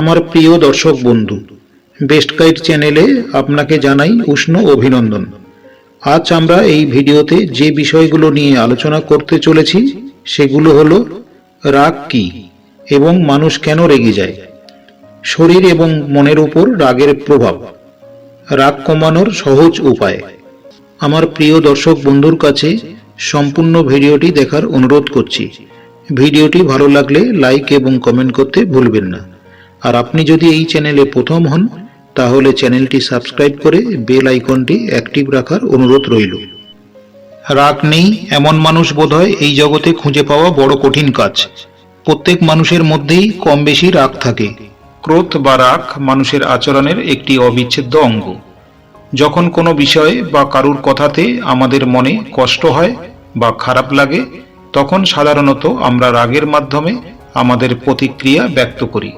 আমার প্রিয় দর্শক বন্ধু, বেস্ট গাইড চ্যানেলে আপনাকে জানাই উষ্ণ অভিনন্দন। আজ আমরা এই ভিডিওতে যে বিষয়গুলো নিয়ে আলোচনা করতে চলেছি, সেগুলো হলো রাগ কি এবং মানুষ কেন রেগে যায়? শরীর এবং মনের উপর রাগের প্রভাব, রাগ কমানোর সহজ উপায়। আমার প্রিয় দর্শক বন্ধুর কাছে সম্পূর্ণ ভিডিওটি দেখার অনুরোধ করছি। ভিডিওটি ভালো লাগলে লাইক এবং কমেন্ট করতে ভুলবেন না। আর আপনি যদি এই চ্যানেলে প্রথম হন, তাহলে চ্যানেলটি সাবস্ক্রাইব করে বেল আইকনটি অ্যাক্টিভ রাখার অনুরোধ রইল। রাগ নেই, এমন মানুষ বোধহয় এই জগতে খুঁজে পাওয়া বড় কঠিন কাজ। প্রত্যেক মানুষের মধ্যেই কম বেশি রাগ থাকে। ক্রোধ বা রাগ মানুষের আচরণের একটি অবিচ্ছেদ্য অঙ্গ। যখন কোনো বিষয়ে বা কারুর কথাতে আমাদের মনে কষ্ট হয় বা খারাপ লাগে, তখন সাধারণত আমরা রাগের মাধ্যমে আমাদের প্রতিক্রিয়া ব্যক্ত করি।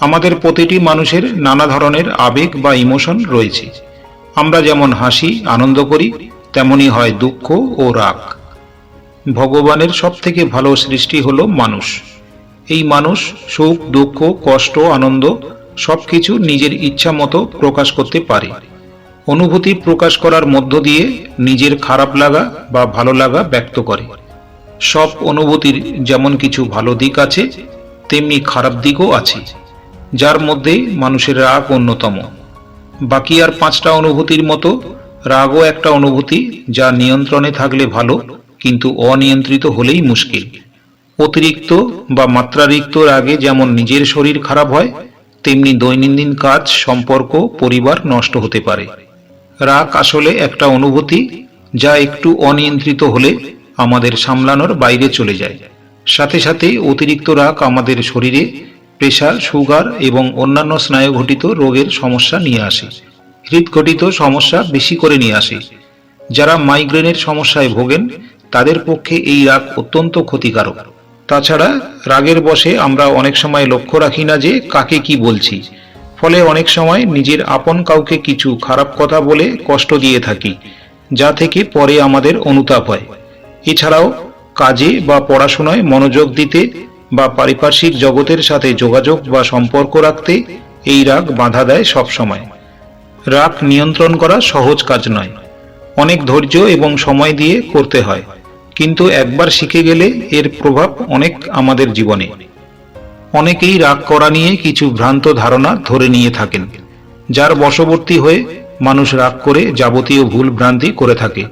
আমাদের প্রতিটি মানুষের নানা ধরনের আবেগ বা ইমোশন রয়েছে। আমরা যেমন হাসি, আনন্দ করি, তেমনি হয় দুঃখ ও রাগ। ভগবানের সব থেকে ভালো সৃষ্টি হলো মানুষ। এই মানুষ সুখ, দুঃখ, কষ্ট, আনন্দ সবকিছু নিজের ইচ্ছা মতো প্রকাশ করতে পারে। অনুভূতি প্রকাশ করার মধ্য দিয়ে নিজের খারাপ লাগা বা ভালো লাগা ব্যক্ত করে। সব অনুভূতির যেমন কিছু ভালো দিক আছে, তেমনি খারাপ দিকও আছে। যার মধ্যে মানুষের রাগ অন্যতম। বাকি আর পাঁচটা অনুভূতির মতো, রাগও একটা অনুভূতি যা নিয়ন্ত্রণে থাকলে ভালো, কিন্তু অনিয়ন্ত্রিত হলেই মুশকিল। অতিরিক্ত বা মাত্রারিক্ত রাগে যেমন নিজের শরীর খারাপ হয়, তেমনি দৈনন্দিন কাজ, সম্পর্ক, পরিবার নষ্ট হতে পারে। রাগ আসলে একটা অনুভূতি যা একটু অনিয়ন্ত্রিত হলে আমাদের সামলানোর বাইরে চলে যায়। সাথে সাথে অতিরিক্ত রাগ আমাদের শরীরে প্রেশার, সুগার এবং অন্যান্য স্নায়ুঘটিত রোগের সমস্যা নিয়ে আসে। হৃদঘটিত সমস্যা বেশি করে নিয়ে আসে। যারা মাইগ্রেনের সমস্যায় ভোগেন, তাদের পক্ষে এই রাগ অত্যন্ত ক্ষতিকারক। তাছাড়া রাগের বশে আমরা অনেক সময় লক্ষ্য রাখি না যে কাকে কি বলছি। ফলে অনেক সময় নিজের আপন কাউকে কিছু খারাপ কথা বলে কষ্ট দিয়ে থাকি, যা থেকে পরে আমাদের অনুতাপ হয়। এছাড়াও কাজে বা পড়াশোনায় মনোযোগ দিতে বা পারিপার্শ্বিক জগতের সাথে যোগাযোগ বা সম্পর্ক রাখতে এই রাগ বাধা দেয় সবসময়। রাগ নিয়ন্ত্রণ করা সহজ কাজ নয়। অনেক ধৈর্য এবং সময় দিয়ে করতে হয়। কিন্তু একবার শিখে গেলে এর প্রভাব অনেক আমাদের জীবনে। অনেকেই রাগ করা নিয়ে কিছু ভ্রান্ত ধারণা ধরে নিয়ে থাকেন, যার বশবর্তী হয়ে মানুষ রাগ করে যাবতীয় ভুল ভ্রান্তি করে থাকে।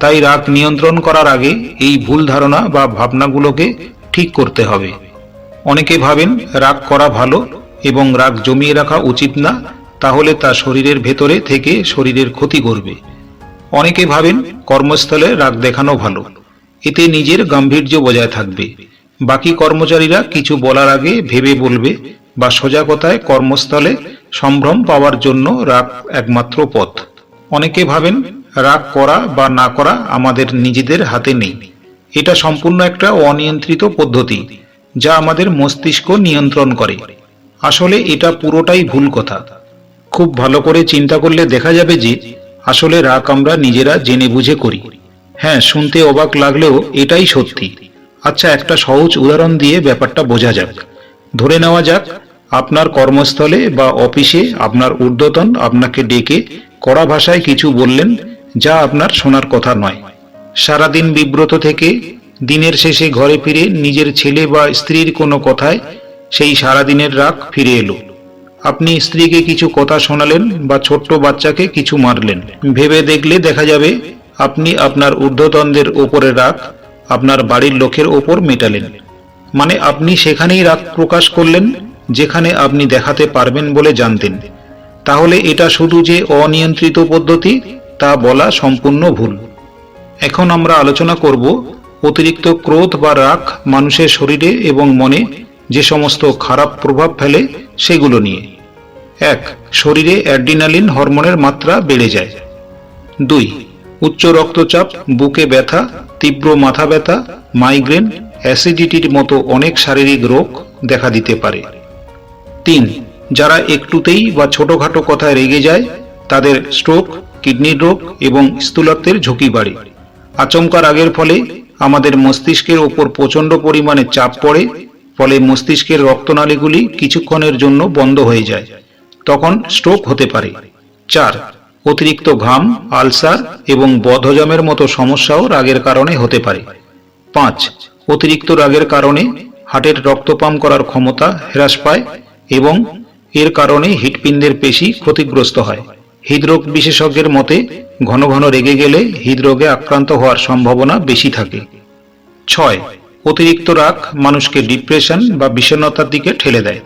তাই রাগ নিয়ন্ত্রণ করার আগে এই ভুল ধারণা বা ভাবনাগুলোকে ঠিক করতে হবে। অনেকে ভাবেন, রাগ করা ভালো এবং রাগ জমিয়ে রাখা উচিত না, তাহলে তা শরীরের ভেতরে থেকে শরীরের ক্ষতি করবে। অনেকে ভাবেন, কর্মস্থলে রাগ দেখানো ভালো, এতে নিজের গাম্ভীর্য বজায় থাকবে। বাকি কর্মচারীরা কিছু বলার আগে ভেবে বলবে বা সোজা কথায় কর্মস্থলে সম্ভ্রম পাওয়ার জন্য রাগ একমাত্র পথ। অনেকে ভাবেন, রাগ করা বা না করা আমাদের নিজেদের হাতে নেই। এটা সম্পূর্ণ একটা অনিয়ন্ত্রিত পদ্ধতি, যা আমাদের মস্তিষ্ক নিয়ন্ত্রণ করে। আসলে এটা পুরোটাই ভুল কথা। খুব ভালো করে চিন্তা করলে দেখা যাবে যে, আসলে রাগ আমরা নিজেরা জেনে বুঝে করি। হ্যাঁ শুনতে অবাক লাগলেও এটাই সত্যি। আচ্ছা একটা সহজ উদাহরণ দিয়ে ব্যাপারটা বোঝা যাক। ধরে নেওয়া যাক, আপনার কর্মস্থলে বা অফিসে আপনার ঊর্ধ্বতন আপনাকে ডেকে কড়া ভাষায় কিছু বললেন, যা আপনার শোনার কথা নয়। সারাদিন বিব্রত থেকে দিনের শেষে ঘরে ফিরে নিজের ছেলে বা স্ত্রীর কোনো কথায় সেই সারাদিনের রাগ ফিরে এলো। আপনি স্ত্রীকে কিছু কথা শোনালেন বা ছোট্ট বাচ্চাকে কিছু মারলেন। ভেবে দেখলে দেখা যাবে আপনি আপনার ঊর্ধ্বতনদের ওপরে রাগ আপনার বাড়ির লোকের ওপর মেটালেন। মানে আপনি সেখানেই রাগ প্রকাশ করলেন যেখানে আপনি দেখাতে পারবেন বলে জানতেন। তাহলে এটা শুধু যে অনিয়ন্ত্রিত পদ্ধতি তা বলা সম্পূর্ণ ভুল। এখন আমরা আলোচনা করব অতিরিক্ত ক্রোধ বা রাগ মানুষের শরীরে এবং মনে যে সমস্ত খারাপ প্রভাব ফেলে সেগুলো নিয়ে। এক, শরীরে অ্যাড্রিনালিন হরমোনের মাত্রা বেড়ে যায়। দুই, উচ্চ রক্তচাপ, বুকে ব্যথা, তীব্র মাথা ব্যথা, মাইগ্রেন, অ্যাসিডিটির মতো অনেক শারীরিক রোগ দেখা দিতে পারে। তিন, যারা একটুতেই বা ছোটখাটো কথায় রেগে যায়, তাদের স্ট্রোক কিডনির রোগ এবং স্থূলত্বের ঝুঁকি বাড়ে। আচমকা রাগের ফলে আমাদের মস্তিষ্কের ওপর প্রচণ্ড পরিমাণে চাপ পড়ে, ফলে মস্তিষ্কের রক্তনালীগুলি কিছুক্ষণের জন্য বন্ধ হয়ে যায়। তখন স্ট্রোক হতে পারে। চার, অতিরিক্ত ঘাম, আলসার এবং বদহজমের মতো সমস্যাও রাগের কারণে হতে পারে। পাঁচ, অতিরিক্ত রাগের কারণে হার্টের রক্তপাম করার ক্ষমতা হ্রাস পায় এবং এর কারণে হৃৎপিণ্ডের পেশি ক্ষতিগ্রস্ত হয়। হৃদরোগ বিশেষজ্ঞের মতে, ঘন ঘন রেগে গেলে হৃদরোগে আক্রান্ত হওয়ার সম্ভাবনা বেশি থাকে। ছয়, অতিরিক্ত রাগ মানুষকে ডিপ্রেশন বা বিষণ্ণতার দিকে ঠেলে দেয়।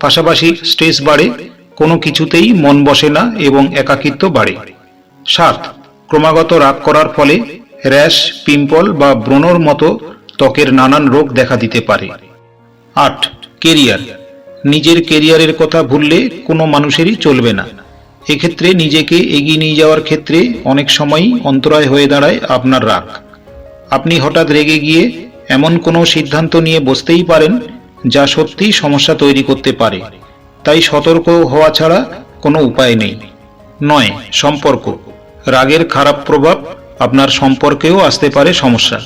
পাশাপাশি স্ট্রেস বাড়ে, কোনো কিছুতেই মন বসে না এবং একাকিত্ব বাড়ে। সাত, ক্রমাগত রাগ করার ফলে র্যাশ, পিম্পল বা ব্রণর মতো ত্বকের নানান রোগ দেখা দিতে পারে। আট, কেরিয়ার। নিজের কেরিয়ারের কথা ভুললে কোনো মানুষেরই চলবে না। এক্ষেত্রে নিজেকে এগিয়ে নিয়ে যাওয়ার ক্ষেত্রে অনেক সময়ই অন্তরায় হয়ে দাঁড়ায় আপনার রাগ। আপনি হঠাৎ রেগে গিয়ে এমন কোনো সিদ্ধান্ত নিয়ে বসতেই পারেন যা সত্যিই সমস্যা তৈরি করতে পারে। তাই সতর্ক হওয়া ছাড়া কোনো উপায় নেই। নয়, সম্পর্ক। রাগের খারাপ প্রভাব আপনার সম্পর্কেও আসতে পারে সমস্যা।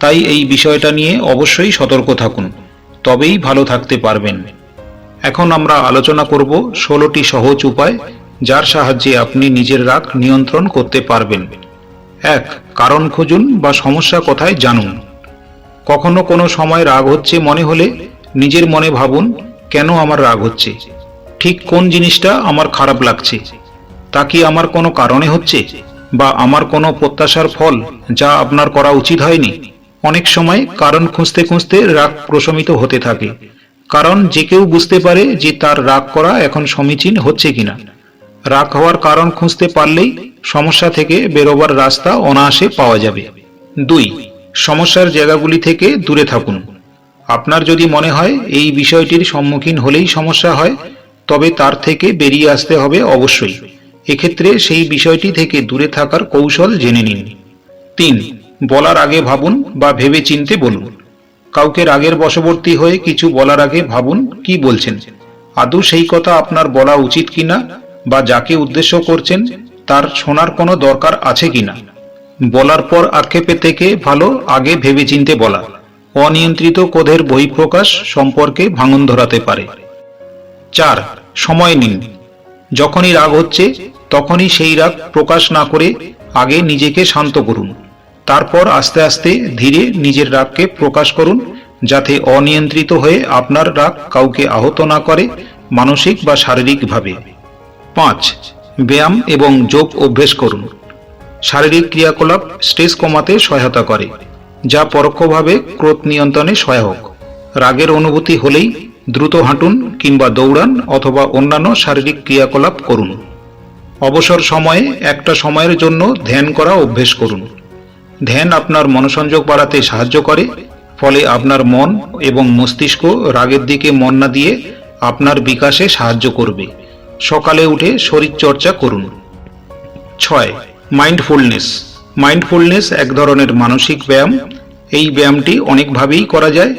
তাই এই বিষয়টা নিয়ে অবশ্যই সতর্ক থাকুন। তবেই ভালো থাকতে পারবেন। এখন আমরা আলোচনা করব ষোলোটি সহজ উপায় যার সাহায্যে আপনি নিজের রাগ নিয়ন্ত্রণ করতে পারবেন। এক, কারণ খুঁজুন বা সমস্যা কোথায় জানুন। কখনো কোনো সময় রাগ হচ্ছে মনে হলে নিজের মনে ভাবুন, কেন আমার রাগ হচ্ছে? ঠিক কোন জিনিসটা আমার খারাপ লাগছে? তা কি আমার কোনো কারণে হচ্ছে? বা আমার কোনো প্রত্যাশার ফল যা আপনার করা উচিত হয়নি? অনেক সময় কারণ খুঁজতে খুঁজতে রাগ প্রশমিত হতে থাকে। কারণ যে কেউ বুঝতে পারে যে তার রাগ করা এখন সমীচীন হচ্ছে কিনা। রাগ হওয়ার কারণ খুঁজতে পারলেই সমস্যা থেকে বেরোবার রাস্তা অনায়াসে পাওয়া যাবে। দুই, সমস্যার জায়গাগুলি থেকে দূরে থাকুন। আপনার যদি মনে হয় এই বিষয়টির সম্মুখীন হলেই সমস্যা হয়, তবে তার থেকে বেরিয়ে আসতে হবে অবশ্যই। এক্ষেত্রে সেই বিষয়টি থেকে দূরে থাকার কৌশল জেনে নিন। তিন, বলার আগে ভাবুন বা ভেবে চিনতে বলুন। কাউকে রাগের বশবর্তী হয়ে কিছু বলার আগে ভাবুন কি বলছেন। আদৌ সেই কথা আপনার বলা উচিত কিনা বা যাকে উদ্দেশ্য করছেন, তার শোনার কোনো দরকার আছে কিনা? বলার পর আক্ষেপে থেকে ভালো আগে ভেবে চিনতে বলা। অনিয়ন্ত্রিত ক্রোধের বহিঃপ্রকাশ সম্পর্কে ভাঙন ধরাতে পারে। চার, সময় নিন। যখনই রাগ হচ্ছে, তখনই সেই রাগ প্রকাশ না করে আগে নিজেকে শান্ত করুন। তারপর আস্তে আস্তে ধীরে নিজের রাগকে প্রকাশ করুন, যাতে অনিয়ন্ত্রিত হয়ে আপনার রাগ কাউকে আহত না করে, মানসিক বা শারীরিকভাবে। পাঁচ, ব্যায়াম এবং যোগ অভ্যেস করুন। শারীরিক ক্রিয়াকলাপ স্ট্রেস কমাতে সহায়তা করে, যা পরোক্ষভাবে ক্রোধ নিয়ন্ত্রণে সহায়ক। রাগের অনুভূতি হলেই দ্রুত হাঁটুন কিংবা দৌড়ান অথবা অন্যান্য শারীরিক ক্রিয়াকলাপ করুন। অবসর সময়ে একটা সময়ের জন্য ধ্যান করা অভ্যেস করুন। ধ্যান আপনার মনোসংযোগ বাড়াতে সাহায্য করে, ফলে আপনার মন এবং মস্তিষ্ক রাগের দিকে মন না দিয়ে আপনার বিকাশে সাহায্য করবে। সকালে উঠে শরীরচর্চা করুন। ছয় মাইন্ডফুলনেস মাইন্ডফুলনেস এক ধরনের মানসিক ব্যায়াম। এই ব্যায়ামটি অনেকভাবেই করা যায়,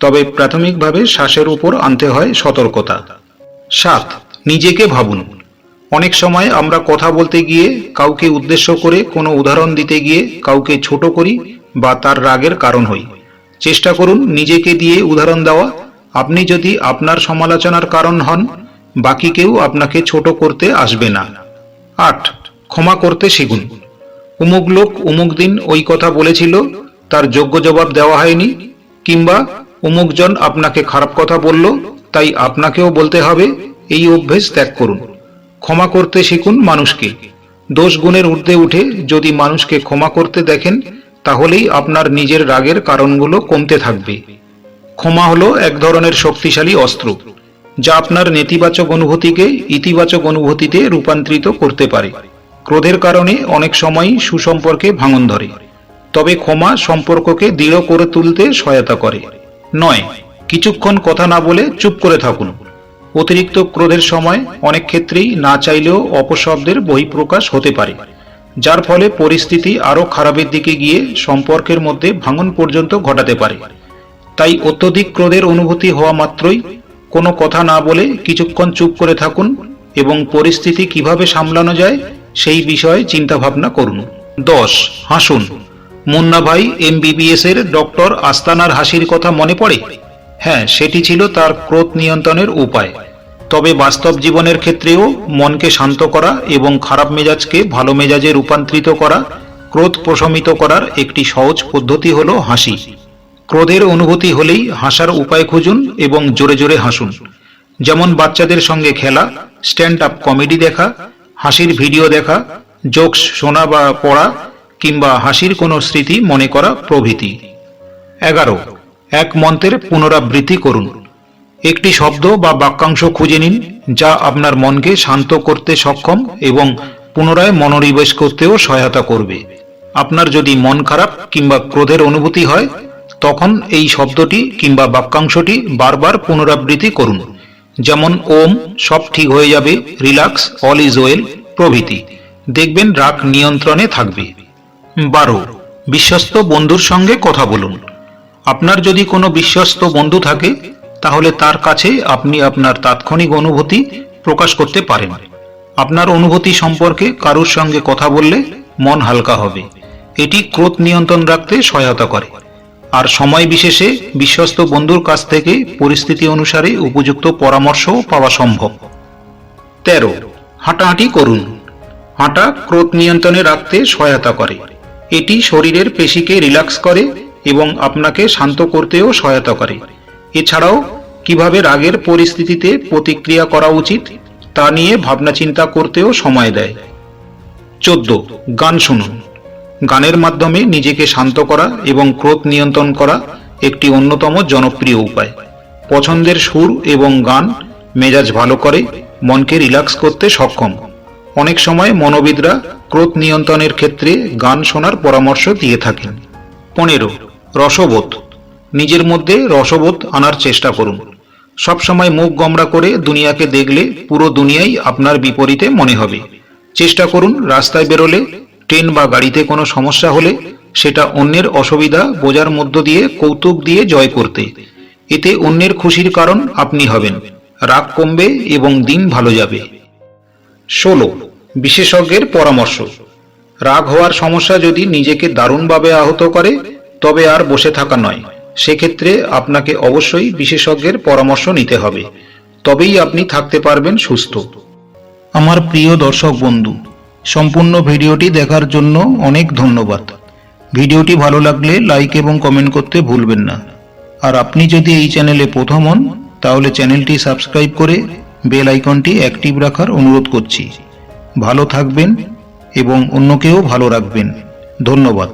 তবে প্রাথমিকভাবে শ্বাসের উপর আনতে হয় সতর্কতা। সাত, নিজেকে ভাবুন। অনেক সময় আমরা কথা বলতে গিয়ে কাউকে উদ্দেশ্য করে কোনো উদাহরণ দিতে গিয়ে কাউকে ছোট করি বা তার রাগের কারণ হই। চেষ্টা করুন নিজেকে দিয়ে উদাহরণ দেওয়া। আপনি যদি আপনার সমালোচনার কারণ হন বাকি কেউ আপনাকে ছোট করতে আসবে না। আট, ক্ষমা করতে শিখুন। উমুক লোক উমুক দিন ওই কথা বলেছিল, তার যোগ্য জবাব দেওয়া হয়নি, কিংবা উমুকজন আপনাকে খারাপ কথা বলল, তাই আপনাকেও বলতে হবে, এই অভ্যেস ত্যাগ করুন। ক্ষমা করতে শিখুন মানুষকে। দোষ গুণের ঊর্ধ্বে উঠে যদি মানুষকে ক্ষমা করতে দেখেন, তাহলেই আপনার নিজের রাগের কারণগুলো কমতে থাকবে। ক্ষমা হলো এক ধরনের শক্তিশালী অস্ত্র। যা আপনার নেতিবাচক অনুভূতিকে ইতিবাচক অনুভূতিতে রূপান্তরিত করতে পারে। ক্রোধের কারণে অনেক সময়ই সুসম্পর্কে ভাঙন ধরে। তবে ক্ষমা সম্পর্ককে দৃঢ় করে তুলতে সহায়তা করে। নয়, কিছুক্ষণ কথা না বলে চুপ করে থাকুন। অতিরিক্ত ক্রোধের সময় অনেক ক্ষেত্রেই না চাইলেও অপশব্দের বহিঃপ্রকাশ হতে পারে। যার ফলে পরিস্থিতি আরও খারাপের দিকে গিয়ে সম্পর্কের মধ্যে ভাঙন পর্যন্ত ঘটাতে পারে। তাই অত্যধিক ক্রোধের অনুভূতি হওয়া মাত্রই কোনো কথা না বলে কিছুক্ষণ চুপ করে থাকুন এবং পরিস্থিতি কীভাবে সামলানো যায় সেই বিষয়ে চিন্তা ভাবনা করুন। দশ, হাসুন। মুন্না ভাই এমবিবিএস এর ডক্টর আস্তানার হাসির কথা মনে পড়ে? হ্যাঁ সেটি ছিল তার ক্রোধ নিয়ন্ত্রণের উপায়। তবে বাস্তব জীবনের ক্ষেত্রেও মনকে শান্ত করা এবং খারাপ মেজাজকে ভালো মেজাজে রূপান্তরিত করা, ক্রোধ প্রশমিত করার একটি সহজ পদ্ধতি হল হাসি। ক্রোধের অনুভূতি হলেই হাসার উপায় খুঁজুন এবং জোরে জোরে হাসুন। যেমন বাচ্চাদের সঙ্গে খেলা স্ট্যান্ড আপ কমেডি দেখা, হাসির ভিডিও দেখা, জোকস শোনা বা পড়া, কিংবা হাসির কোনো স্মৃতি মনে করা প্রভৃতি। এগারো, এক মন্ত্রের পুনরাবৃত্তি করুন। একটি শব্দ বা বাক্যাংশ খুঁজে নিন, যা আপনার মনকে শান্ত করতে সক্ষম এবং পুনরায় মনোনিবেশ করতেও সহায়তা করবে। আপনার যদি মন খারাপ কিংবা ক্রোধের অনুভূতি হয় তখন এই শব্দটি কিংবা বাক্যাংশটি বারবার পুনরাবৃত্তি করুন। যেমন, ওম, সব ঠিক হয়ে যাবে, রিল্যাক্স, অল ইজ ওয়েল, প্রভৃতি। দেখবেন রাগ নিয়ন্ত্রণে থাকবে। বারো, বিশ্বস্ত বন্ধুর সঙ্গে কথা বলুন। আপনার যদি কোনো বিশ্বস্ত বন্ধু থাকে, তাহলে তার কাছে আপনি আপনার তাৎক্ষণিক অনুভূতি প্রকাশ করতে পারেন। আপনার অনুভূতি সম্পর্কে কারুর সঙ্গে কথা বললে মন হালকা হবে। এটি ক্রোধ নিয়ন্ত্রণ রাখতে সহায়তা করে। আর সময় বিশেষে বিশ্বস্ত বন্ধুর কাছ থেকে পরিস্থিতি অনুসারে উপযুক্ত পরামর্শও পাওয়া সম্ভব। তেরো, হাঁটাহাঁটি করুন। হাঁটা ক্রোধ নিয়ন্ত্রণে রাখতে সহায়তা করে। এটি শরীরের পেশিকে রিল্যাক্স করে এবং আপনাকে শান্ত করতেও সহায়তা করে। এছাড়াও, কীভাবে রাগের পরিস্থিতিতে প্রতিক্রিয়া করা উচিত, তা নিয়ে ভাবনা চিন্তা করতেও সময় দেয়। চোদ্দ, গান শুনুন। গানের মাধ্যমে নিজেকে শান্ত করা এবং ক্রোধ নিয়ন্ত্রণ করা একটি অন্যতম জনপ্রিয় উপায়। পছন্দের সুর এবং গান মেজাজ ভালো করে, মনকে রিল্যাক্স করতে সক্ষম। অনেক সময় মনোবিদরা ক্রোধ নিয়ন্ত্রণের ক্ষেত্রে গান শোনার পরামর্শ দিয়ে থাকেন। পনেরো, রসবোধ। নিজের মধ্যে রসবোধ আনার চেষ্টা করুন। সবসময় মুখ গমরা করে দুনিয়াকে দেখলে পুরো দুনিয়াই আপনার বিপরীতে মনে হবে। চেষ্টা করুন রাস্তায় বেরোলে ট্রেন বা গাড়িতে কোনো সমস্যা হলে সেটা অন্যের অসুবিধা বোঝার মধ্য দিয়ে কৌতুক দিয়ে জয় করতে। এতে অন্যের খুশির কারণ আপনি হবেন। রাগ কমবে এবং দিন ভালো যাবে। ষোলো। বিশেষজ্ঞের পরামর্শ। রাগ হওয়ার সমস্যা যদি নিজেকে দারুণভাবে আহত করে, তবে আর বসে থাকা নয়। সেক্ষেত্রে আপনাকে অবশ্যই বিশেষজ্ঞের পরামর্শ নিতে হবে। তবেই আপনি থাকতে পারবেন সুস্থ। আমার প্রিয় দর্শক বন্ধু সম্পূর্ণ ভিডিওটি দেখার জন্য অনেক ধন্যবাদ। ভিডিওটি ভালো লাগলে লাইক এবং কমেন্ট করতে ভুলবেন না। আর আপনি যদি এই চ্যানেলে প্রথম হন, তাহলে চ্যানেলটি সাবস্ক্রাইব করে বেল আইকনটি অ্যাক্টিভ রাখার অনুরোধ করছি। ভালো থাকবেন এবং অন্যকেও ভালো রাখবেন। ধন্যবাদ।